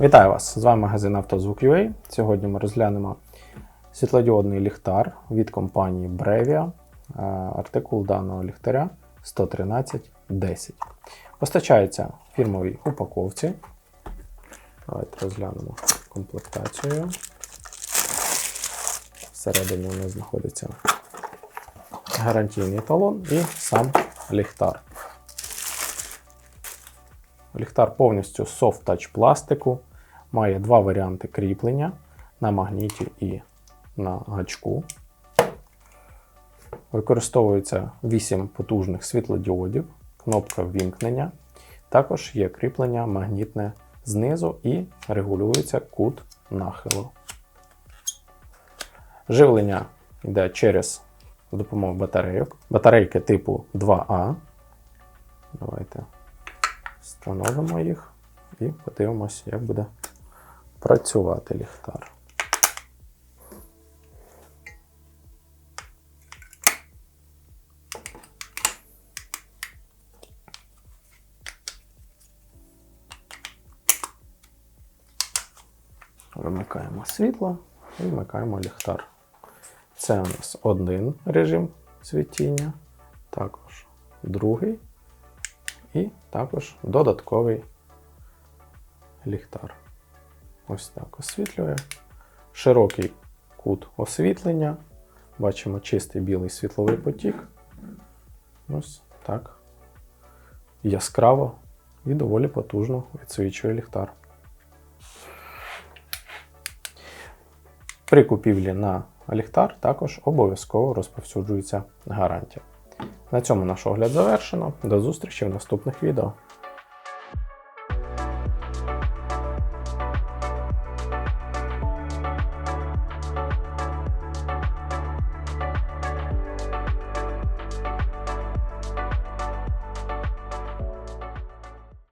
Вітаю вас! З вами магазин «Автозвук.UA». Сьогодні ми розглянемо світлодіодний ліхтар від компанії Brevia. Е, Артикул даного ліхтаря 11310. Постачається в фірмовій упаковці. Давайте розглянемо комплектацію. Всередині у нас знаходиться гарантійний талон і сам ліхтар. Ліхтар повністю touch пластику, має два варіанти кріплення на магніті і на гачку. Використовується 8 потужних світлодіодів, кнопка ввімкнення. Також є кріплення магнітне знизу і регулюється кут нахилу. Живлення йде через допомогу батарейок. Батарейки типу 2А. Давайте встановимо їх і подивимося, як буде працювати ліхтар. Вимикаємо світло і вмикаємо ліхтар. Це у нас один режим світіння, також другий і також додатковий ліхтар. Ось так освітлює. Широкий кут освітлення. Бачимо чистий білий світловий потік. Ось так. Яскраво і доволі потужно відсвічує ліхтар. При купівлі на ліхтар також обов'язково розповсюджується гарантія. На цьому наш огляд завершено. До зустрічі в наступних відео.